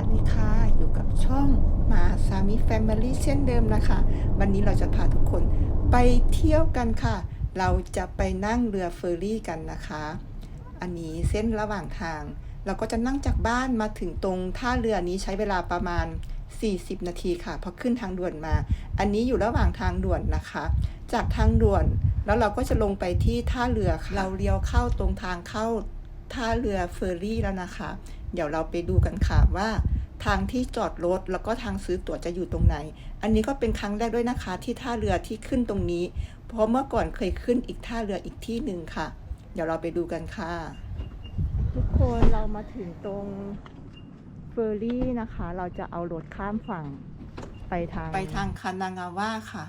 วัสดีค่ะ อยู่กับช่องมาสามีแฟมิลี่เช่นเดิมนะคะ วันนี้เราจะพาทุกคนไปเที่ยวกันค่ะ เราจะไปนั่งเรือเฟอร์รี่กันนะคะ อันนี้เส้นระหว่างทาง เราก็จะนั่งจากบ้านมาถึงตรงท่าเรือนี้ใช้เวลาประมาณ 40 นาทีค่ะพอขึ้นทางด่วนมา อันนี้อยู่ระหว่างทางด่วนนะคะ จากทางด่วนแล้วเราก็จะลงไปที่ท่าเรือเราเลี้ยวเข้าตรงทางเข้าท่าเรือเฟอร์รี่แล้วนะคะ เดี๋ยวเราไปดูกันค่ะว่าทางที่จอดรถแล้วก็ทางซื้อตั๋วจะอยู่ตรงไหน อันนี้ก็เป็นครั้งแรกด้วยนะคะ ที่ท่าเรือที่ขึ้นตรงนี้ เพราะเมื่อก่อนเคยขึ้นอีกท่าเรืออีกที่หนึ่งค่ะ เดี๋ยวเราไปดูกันค่ะ ทุกคนเรามาถึงตรงเฟอร์รี่นะคะ เราจะเอารถข้ามฝั่งไปทาง ไปทางคานางาวะค่ะ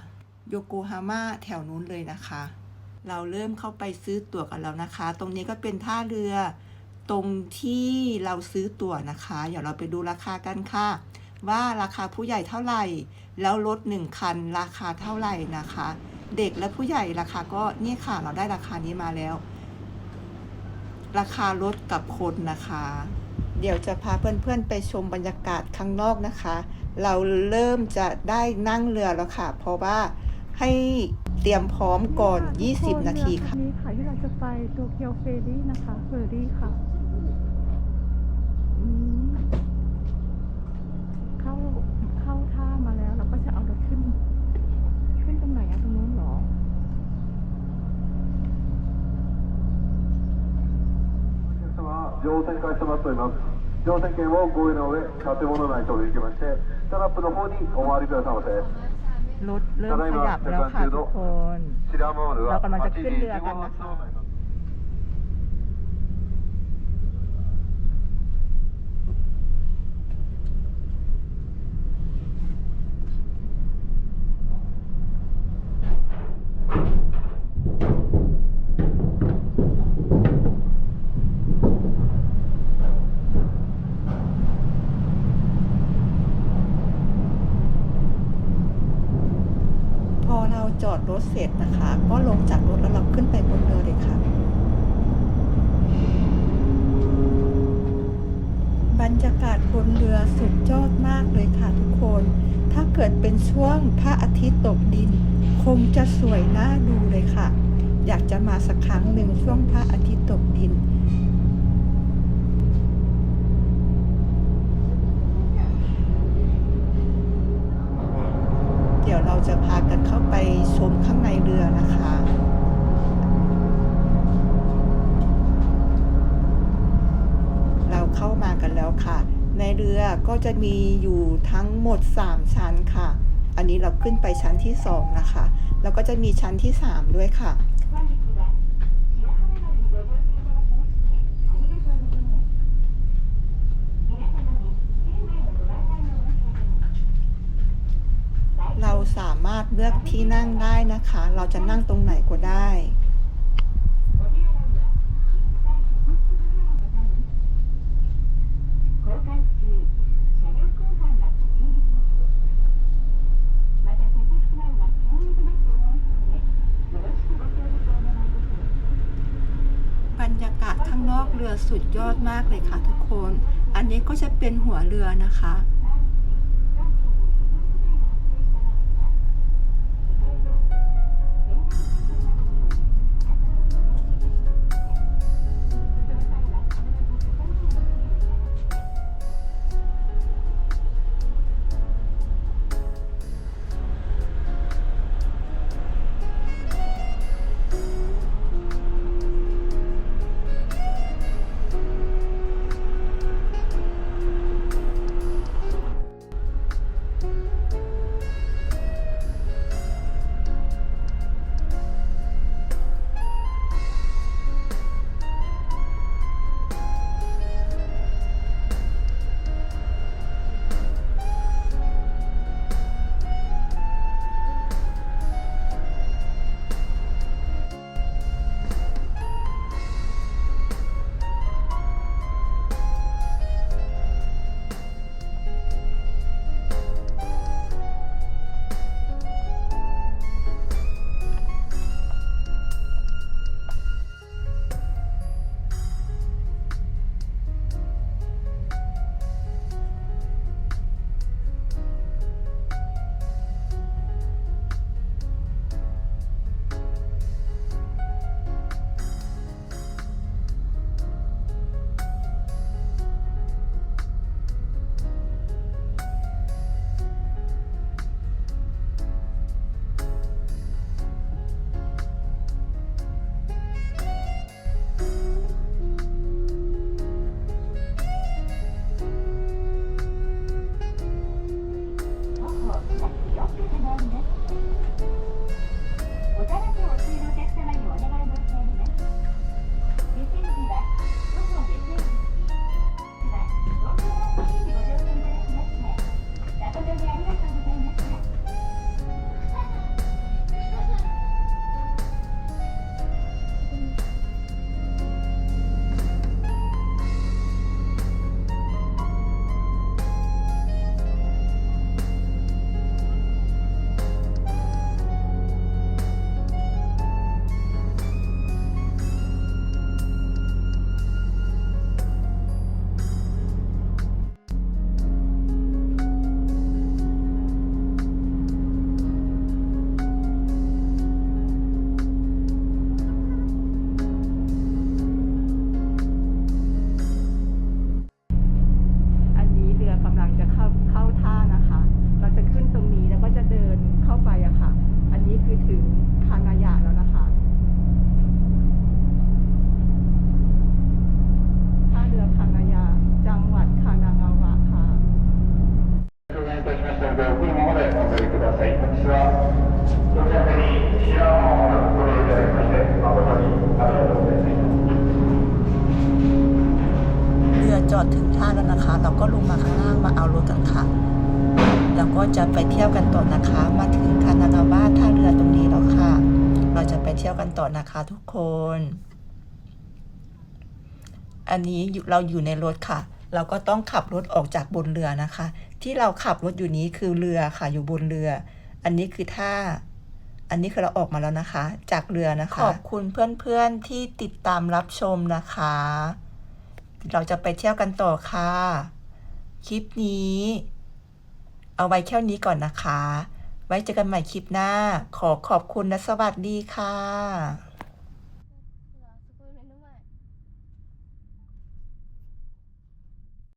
โยโกฮาม่าแถวนู้นเลยนะคะ เราเริ่มเข้าไปซื้อตั๋วกันแล้วนะคะ ตรงนี้ก็เป็นท่าเรือ ตรงที่เราซื้อตั๋วนะคะ เดี๋ยวเราไปดูราคากันค่ะ ว่าราคาผู้ใหญ่เท่าไหร่ แล้วรถหนึ่งคันราคาเท่าไหร่นะคะ เด็กและผู้ใหญ่ราคาก็นี่ค่ะเราได้ราคานี้มาแล้ว ราคารถกับคนนะคะ เดี๋ยวจะพาเพื่อนๆไปชมบรรยากาศข้างนอกนะคะ เราเริ่มจะได้นั่งเรือแล้วค่ะ เพราะว่าให้เตรียมพร้อมก่อน 20 นาทีค่ะ นี่ค่ะที่เราจะไปโตเกียวเฟรรี่นะคะ เฟรรี่ค่ะ 乗船開始しております乗船券をご用意の上建物内と行きましてタラップの方にお回りくださいませ รถเริ่มขยับแล้วค่ะทุกคน 白浜丸はเรากำลังจะขึ้นเรือ 8時15 กัน 分 นะคะ ถเสร็จนะคะ ก็ลงจากรถแล้วเราขึ้นไปบนเรือเลยค่ะ บรรยากาศบนเรือสุดยอดมากเลยค่ะทุกคน ถ้าเกิดเป็นช่วงพระอาทิตย์ตกดิน คงจะสวยน่าดูเลยค่ะ อยากจะมาสักครั้งหนึ่งช่วงพระอาทิตย์ตกดิน ค่ะ ในเรือก็จะมีอยู่ทั้งหมด 3 ชั้นค่ะ อันนี้เราขึ้นไปชั้นที่ 2 นะคะ แล้วก็จะมีชั้นที่ 3 ด้วยค่ะ เราสามารถเลือกที่นั่งได้นะคะ เราจะนั่งตรงไหนก็ได้ บรร ยากาศข้างนอกเรือสุดยอดมากเลยค่ะทุกคน อันนี้ก็จะเป็นหัวเรือนะคะ でお車までお乗りください。私は到着にシアーホームをご利用いただきまして誠にありがとうございます。 เรือจอดถึงท่าแล้วนะคะ เราก็ลงมาข้างล่างมาเอารถกันค่ะ แล้วก็จะไปเที่ยวกันต่อนะคะ มาถึงคานากาวะท่าเรือตรงนี้แล้วค่ะ เราจะไปเที่ยวกันต่อนะคะทุกคน อันนี้อยู่เราอยู่ในรถค่ะ เราก็ต้องขับรถออกจากบนเรือนะคะ ที่เราขับรถอยู่นี้คือเรือค่ะอยู่บนเรือ อันนี้คือท่า อันนี้คือเราออกมาแล้วนะคะ จากเรือนะคะ ขอบคุณเพื่อนๆที่ติดตามรับชมนะคะ เราจะไปเที่ยวกันต่อค่ะ คลิปนี้ เอาไว้แค่นี้ก่อนนะคะ ไว้เจอกันใหม่คลิปหน้า ขอขอบคุณและสวัสดีค่ะ